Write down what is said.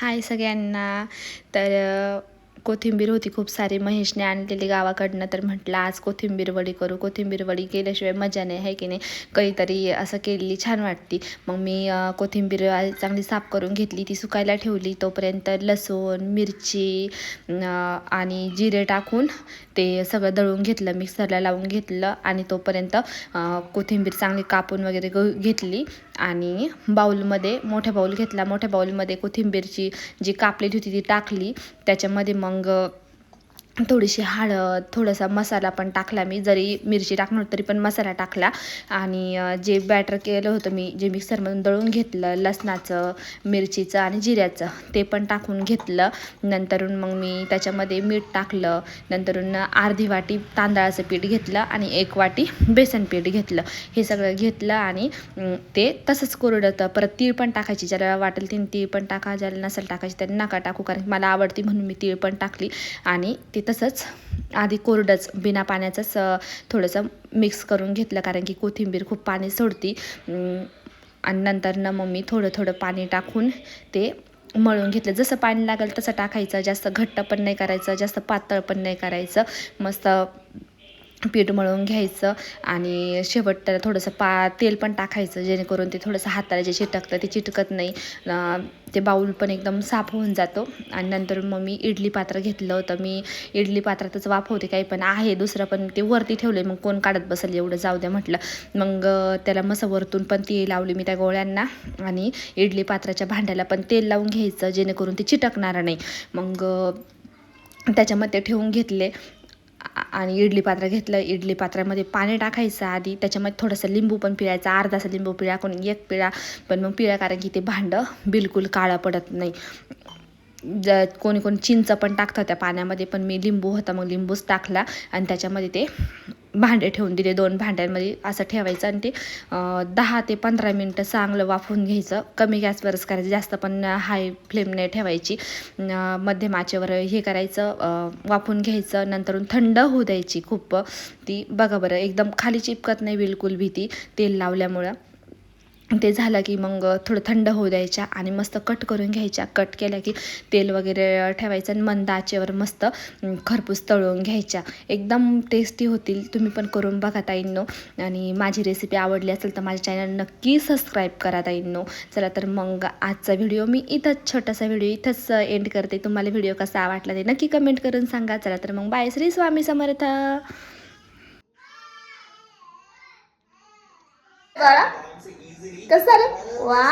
हाय सगळ्यांना. तर कोथिंबीर होती खूप सारी महेशने आणलेली गावाकडनं तर म्हटलं आज कोथिंबीर वडी करू. कोथिंबीर वडी केल्याशिवाय मजा नाही आहे की नाही? काहीतरी असं केलेली छान वाटते. मग मी कोथिंबीर चांगली साफ करून घेतली ती सुकायला ठेवली. तोपर्यंत लसूण मिरची आणि जिरे टाकून ते सगळं दळून घेतलं मिक्सरला लावून घेतलं आणि तोपर्यंत कोथिंबीर चांगली कापून वगैरे ग घेतली आणि बाऊलमध्ये मोठ्या बाऊल घेतला. मोठ्या बाऊलमध्ये कोथिंबीरची जी कापलेली होती ती टाकली. त्याच्यामध्ये मग and थोडीशी हळद थोडासा मसाला पण टाकला मी. जरी मिरची टाकणार तरी पण मसाला टाकला. आणि जे बॅटर केलं होतं मी जे मिक्सरमधून दळून घेतलं लसणाचं मिरचीचं आणि जिऱ्याचं ते पण टाकून घेतलं. नंतरून मग मी त्याच्यामध्ये मीठ टाकलं. नंतरून अर्धी वाटी तांदळाचं पीठ घेतलं आणि एक वाटी बेसन पीठ घेतलं. हे सगळं घेतलं आणि ते तसंच कोरडतं परत तीळ पण टाकायची. ज्याला वाटेल तीन तीळ पण टाका ज्याला नसेल टाकायची त्यांनी नका टाकू. कारण मला आवडती म्हणून मी तीळ पण टाकली. आणि ते तसंच आधी कोरडंच बिना पाण्याचंच थोडंसं मिक्स करून घेतलं कारण की कोथिंबीर खूप पाणी सोडती. आणि नंतरनं मग मी थोडं थोडं पाणी टाकून ते मळून घेतलं. जसं पाणी लागेल तसं टाकायचं. जास्त घट्ट पण नाही करायचं जास्त पातळ पण नाही करायचं. मस्त पीठ मळून घ्यायचं आणि शेवट त्याला थोडंसं पा तेल पण टाकायचं जेणेकरून ते थोडंसं हाताला जे चिटकतं ते चिटकत नाही. ते बाऊल पण एकदम साफ होऊन जातो. आणि नंतर मग मी इडली पात्र घेतलं होतं. मी इडली पात्रातच वाफवते काही पण आहे. दुसरं पण ते वरती ठेवले मग कोण काढत बसेल एवढं? जाऊ द्या म्हटलं. मग त्याला मस्त वरतून पण ती लावली मी त्या गोळ्यांना. आणि इडली पात्राच्या भांड्याला पण तेल लावून घ्यायचं जेणेकरून ते चिटकणार नाही. मग त्याच्यामध्ये ठेवून घेतले. आणि इडली पात्र घेतलं. इडली पात्रामध्ये पाणी टाकायचं आधी. त्याच्यामध्ये थोडंसं लिंबू पण पिळायचा. अर्धासा लिंबू पिळा कोणी एक पिळा. पण मग पिळा कारण की ते भांडं बिलकुल काळं पडत नाही. ज कोणी कोणी चिंच पण टाकतं त्या पाण्यामध्ये. पण मी लिंबू होता मग लिंबूच टाकला. आणि त्याच्यामध्ये ते भांडे ठेवून दिले दोन भांड्यांमध्ये असं ठेवायचं आणि ते दहा ते पंधरा मिनटं चांगलं वाफवून घ्यायचं. कमी गॅसवरच करायचं जास्त पण हाय फ्लेम नाही ठेवायची. मध्यम आचेवर हे करायचं वाफून वाफवून घ्यायचं नंतरून थंड होऊ द्यायची खूप. ती बघा बरं एकदम खाली चिपकत नाही बिलकुल भीती तेल लावल्यामुळं. ते झालं की मग थोडं थंड होऊ द्यायच्या आणि मस्त कट करून घ्यायच्या. कट केल्या की तेल वगैरे ठेवायचं आणि मंद आचेवर मस्त खरपूस तळून घ्यायच्या. एकदम टेस्टी होतील तुम्ही पण करून बघा ताईंनो. आणि माझी रेसिपी आवडली असेल तर माझ्या चॅनल नक्की सबस्क्राईब करा ताईंनो. चला तर मग आजचा व्हिडिओ मी इथंच छोटासा व्हिडिओ इथंच एंड करते. तुम्हाला व्हिडिओ कसा वाटला ते नक्की कमेंट करून सांगा. चला तर मग बाय श्री स्वामी समर्थ. कसं रे वा